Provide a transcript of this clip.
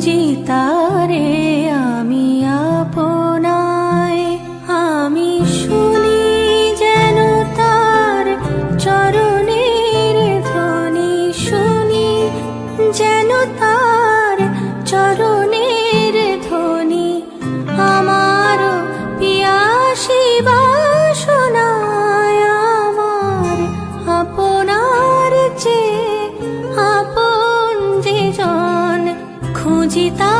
খুঁজি তারে আমি আপনায়। আমি শুনি যেন তার চরণের ধ্বনি শুনি যেন তার 记得。